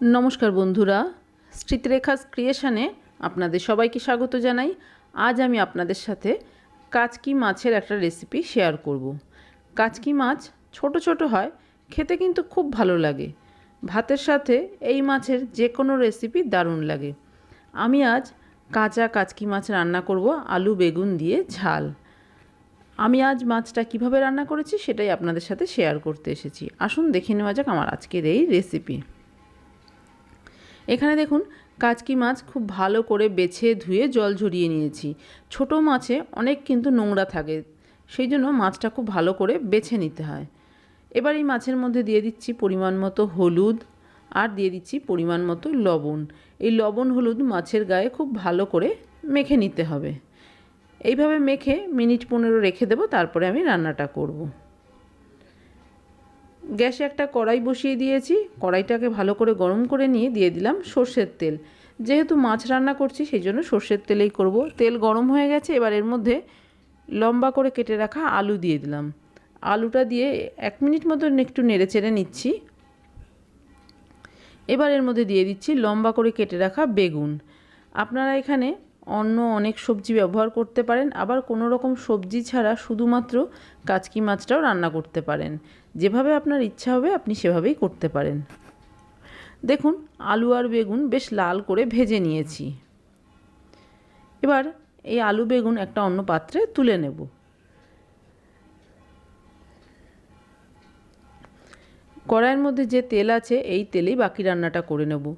নমস্কার বন্ধুরা, স্মৃতিরেখাস ক্রিয়েশানে আপনাদের সবাইকে স্বাগত জানাই। আজ আমি আপনাদের সাথে কাচকি মাছের একটা রেসিপি শেয়ার করব। কাচকি মাছ ছোট ছোট হয়, খেতে কিন্তু খুব ভালো লাগে। ভাতের সাথে এই মাছের যে কোনো রেসিপি দারুণ লাগে। আমি আজ কাঁচা কাচকি মাছ রান্না করব আলু, বেগুন দিয়ে ঝাল। আমি আজ মাছটা কীভাবে রান্না করেছি সেটাই আপনাদের সাথে শেয়ার করতে এসেছি। আসুন দেখে নেওয়া যাক আমার আজকের এই রেসিপি এখানে দেখুন, কাচকি মাছ খুব ভালো করে বেছে ধুয়ে জল ঝরিয়ে নিয়েছি। ছোট মাছে অনেক কিন্তু নোংরা থাকে, সেই জন্য মাছটা খুব ভালো করে বেছে নিতে হয়। এবার এই মাছের মধ্যে দিয়ে দিচ্ছি পরিমাণ মতো হলুদ আর দিয়ে দিচ্ছি পরিমাণ মতো লবণ। এই লবণ হলুদ মাছের গায়ে খুব ভালো করে মেখে নিতে হবে। এইভাবে মেখে মিনিট পনেরো রেখে দেবো, তারপরে আমি রান্নাটা করব। গ্যাসে একটা কড়াই বসিয়ে দিয়েছি। কড়াইটাকে ভালো করে গরম করে নিয়ে দিয়ে দিলাম সর্ষের তেল। যেহেতু মাছ রান্না করছি, সেই জন্য সর্ষের তেলেই করব। তেল গরম হয়ে গেছে, এবার এর মধ্যে লম্বা করে কেটে রাখা আলু দিয়ে দিলাম। আলুটা দিয়ে এক মিনিট মতন একটু নেড়ে চেড়ে নিচ্ছি। এবার এর মধ্যে দিয়ে দিচ্ছি লম্বা করে কেটে রাখা বেগুন। আপনারা এখানে অন্য অনেক সবজি ব্যবহার করতে পারেন, আবার কোনো রকম সবজি ছাড়া শুধুমাত্র কাচকি মাছটাও রান্না করতে পারেন। যেভাবে আপনার ইচ্ছা হবে, আপনি সেভাবেই করতে পারেন। দেখুন, আলু আর বেগুন বেশ লাল করে ভেজে নিয়েছি। এবার এই আলু বেগুন একটা অন্য পাত্রে তুলে নেব। কড়াইয়ের মধ্যে যে তেল আছে, এই তেলেই বাকি রান্নাটা করে নেব।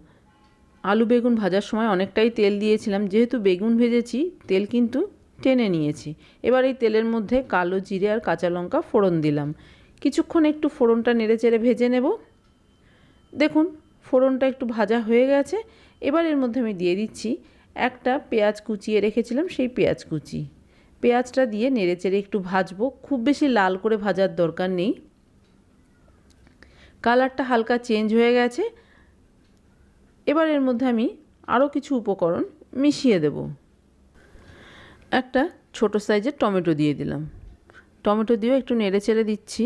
আলু বেগুন ভাজার সময় অনেকটাই তেল দিয়েছিলাম। যেহেতু বেগুন ভেজেছি, তেল কিন্তু টেনে নিয়েছি। এবার এই তেলের মধ্যে কালো জিরে আর কাঁচা লঙ্কা ফোড়ন দিলাম। কিছুক্ষণ একটু ফোড়নটা নেড়ে চেড়ে ভেজে নেব। দেখুন, ফোড়নটা একটু ভাজা হয়ে গেছে। এবার এর মধ্যে আমি দিয়ে দিচ্ছি একটা পেঁয়াজ কুচিয়ে রেখেছিলাম সেই পেঁয়াজ কুচি। পেঁয়াজটা দিয়ে নেড়ে চেড়ে একটু ভাজবো। খুব বেশি লাল করে ভাজার দরকার নেই। কালারটা হালকা চেঞ্জ হয়ে গেছে। এবার এর মধ্যে আমি আরও কিছু উপকরণ মিশিয়ে দেব। একটা ছোট সাইজের টমেটো দিয়ে দিলাম। টমেটো দিয়েও একটু নেড়ে চেড়ে দিচ্ছি।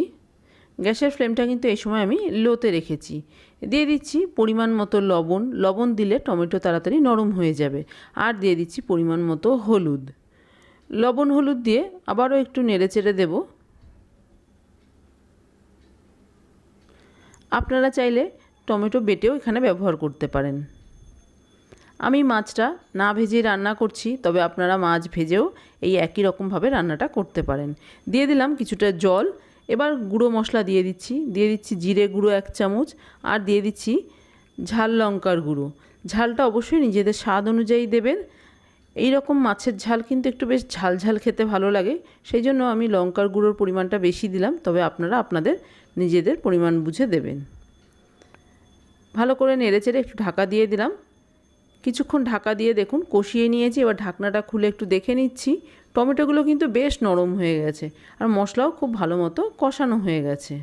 গ্যাসের ফ্লেমটা কিন্তু এই সময় আমি লোতে রেখেছি। দিয়ে দিচ্ছি পরিমাণ মতো লবণ। লবণ দিলে টমেটো তাড়াতাড়ি নরম হয়ে যাবে। আর দিয়ে দিচ্ছি পরিমাণ মতো হলুদ। লবণ হলুদ দিয়ে আবারও একটু নেড়ে চেড়ে দেব। আপনারা চাইলে টমেটো বেটেও এখানে ব্যবহার করতে পারেন। আমি মাছটা না ভেজে রান্না করছি, তবে আপনারা মাছ ভেজেও এই একই রকমভাবে রান্নাটা করতে পারেন। দিয়ে দিলাম কিছুটা জল, এবার গুঁড়ো মশলা দিয়ে দিচ্ছি। দিয়ে দিচ্ছি জিরে গুঁড়ো এক চামচ, আর দিয়ে দিচ্ছি ঝাল লঙ্কার গুঁড়ো। ঝালটা অবশ্যই নিজেদের স্বাদ অনুযায়ী দেবেন। এই রকম মাছের ঝাল কিন্তু একটু বেশ ঝাল ঝাল খেতে ভালো লাগে, সেই জন্য আমি লঙ্কার গুঁড়োর পরিমাণটা বেশি দিলাম, তবে আপনারা আপনাদের নিজেদের পরিমাণ বুঝে দেবেন। ভালো করে নেড়ে চেড়ে একটু ঢাকা দিয়ে দিলাম। কিছুক্ষণ ঢাকা দিয়ে দেখুন, কষিয়ে নিয়েছি, এবার ঢাকনাটা খুলে একটু দেখে নিচ্ছি। টমেটোগুলো কিন্তু বেশ নরম হয়ে গেছে আর মশলাও খুব ভালো মতো কষানো হয়ে গেছে।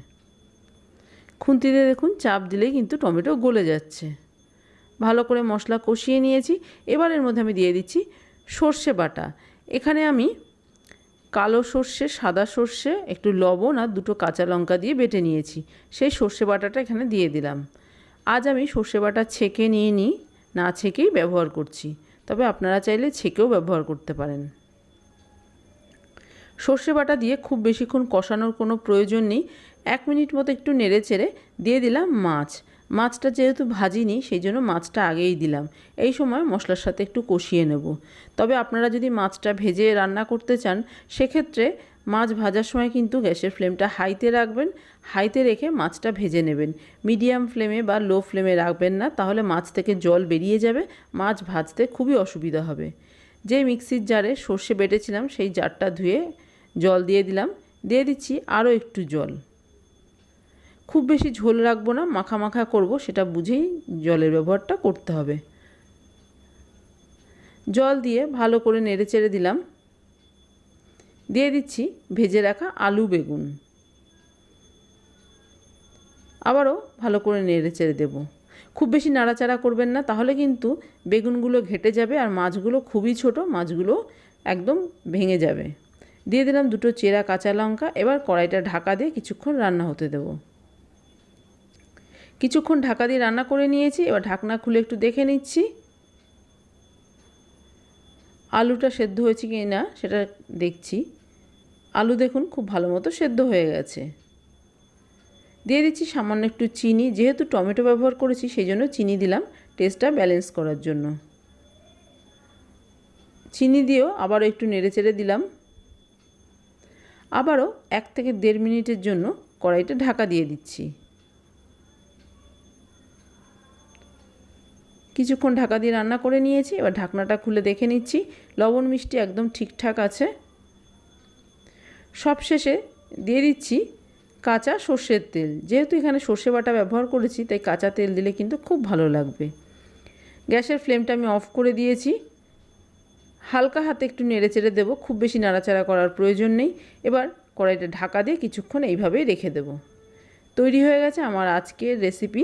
খুন্তিতে দেখুন, চাপ দিলেই কিন্তু টমেটো গলে যাচ্ছে। ভালো করে মশলা কষিয়ে নিয়েছি, এবার এর মধ্যে আমি দিয়ে দিচ্ছি সর্ষে বাটা। এখানে আমি কালো সর্ষে, সাদা সর্ষে, একটু লবণ আর দুটো কাঁচা লঙ্কা দিয়ে বেটে নিয়েছি। সেই সর্ষে বাটাটা এখানে দিয়ে দিলাম। আজ আমি সর্ষে বাটা ছেঁকে নিয়ে নিই, না ছেঁকেই ব্যবহার করছি। তবে আপনারা চাইলে ছেঁকেও ব্যবহার করতে পারেন। সর্ষে বাটা দিয়ে খুব বেশিক্ষণ কষানোর কোনো প্রয়োজন নেই। এক মিনিট মতো একটু নেড়ে চেড়ে দিয়ে দিলাম মাছ। মাছটা যেহেতু ভাজিনি, সেই জন্য মাছটা আগেই দিলাম। এই সময় মশলার সাথে একটু কষিয়ে নেব। তবে আপনারা যদি মাছটা ভেজে রান্না করতে চান, সেক্ষেত্রে মাছ ভাজার সময় কিন্তু গ্যাসের ফ্লেমটা হাইতে রাখবেন, হাইতে রেখে মাছটা ভেজে নেবেন। মিডিয়াম ফ্লেমে বা লো ফ্লেমে রাখবেন না, তাহলে মাছ থেকে জল বেরিয়ে যাবে, মাছ ভাজতে খুবই অসুবিধা হবে। যে মিক্সির জারে সর্ষে বেটেছিলাম, সেই জারটা ধুয়ে জল দিয়ে দিলাম, দিয়ে দিচ্ছি আরও একটু জল। খুব বেশি ঝোল রাখব না, মাখা মাখা করব, সেটা বুঝেই জলের ব্যবহারটা করতে হবে। জল দিয়ে ভালো করে নেড়ে চেড়ে দিলাম। দিয়ে দিচ্ছি ভেজে রাখা আলু বেগুন। আবারও ভালো করে নেড়ে চেড়ে দেবো। খুব বেশি নাড়াচাড়া করবেন না, তাহলে কিন্তু বেগুনগুলো ঘেটে যাবে আর মাছগুলো খুবই ছোট, মাছগুলো একদম ভেঙে যাবে। দিয়ে দিলাম দুটো চেরা কাঁচা লঙ্কা, এবার কড়াইটা ঢাকা দিয়ে কিছুক্ষণ রান্না হতে দেবো। কিছুক্ষণ ঢাকা দিয়ে রান্না করে নিয়েছি, এবার ঢাকনা খুলে একটু দেখে নিচ্ছি। আলুটা সেদ্ধ হয়েছে কি না সেটা দেখছি। আলু দেখুন, খুব ভালো মতো সেদ্ধ হয়ে গেছে। দিয়ে দিচ্ছি সামান্য একটু চিনি, যেহেতু টমেটো ব্যবহার করেছি, সেই জন্য চিনি দিলাম, টেস্টটা ব্যালেন্স করার জন্য। চিনি দিয়েও আবারও একটু নেড়ে চেড়ে দিলাম। আবারও এক থেকে দেড় মিনিটের জন্য কড়াইটা ঢাকা দিয়ে দিচ্ছি। কিছুক্ষণ ঢাকা দিয়ে রান্না করে নিয়েছি, এবার ঢাকনাটা খুলে দেখে নিচ্ছি। লবণ মিষ্টি একদম ঠিকঠাক আছে। সব শেষে দিয়ে দিচ্ছি কাঁচা সর্ষের তেল। যেহেতু এখানে সর্ষে বাটা ব্যবহার করেছি, তাই কাঁচা তেল দিলে কিন্তু খুব ভালো লাগবে। গ্যাসের ফ্লেমটা আমি অফ করে দিয়েছি। হালকা হাতে একটু নেড়ে চেড়ে দেবো, খুব বেশি নাড়াচাড়া করার প্রয়োজন নেই। এবার কড়াইটা ঢাকা দিয়ে কিছুক্ষণ এইভাবেই রেখে দেব। তৈরি হয়ে গেছে আমার আজকের রেসিপি,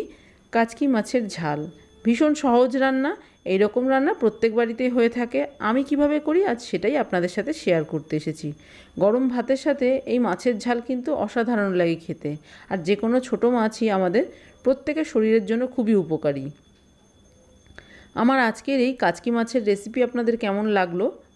কাচকি মাছের ঝাল। ভীষণ সহজ রান্না এই রকম রান্না প্রত্যেক বাড়িতেই হয়ে থাকে। আমি কীভাবে করি? আজ সেটাই আপনাদের সাথে শেয়ার করতে এসেছি। গরম ভাতের সাথে এই মাছের ঝাল কিন্তু অসাধারণ লাগে খেতে। আর যে কোনো ছোটো মাছই আমাদের প্রত্যেকের শরীরের জন্য খুবই উপকারী। আমার আজকের এই কাচকি মাছের রেসিপি আপনাদের কেমন লাগল?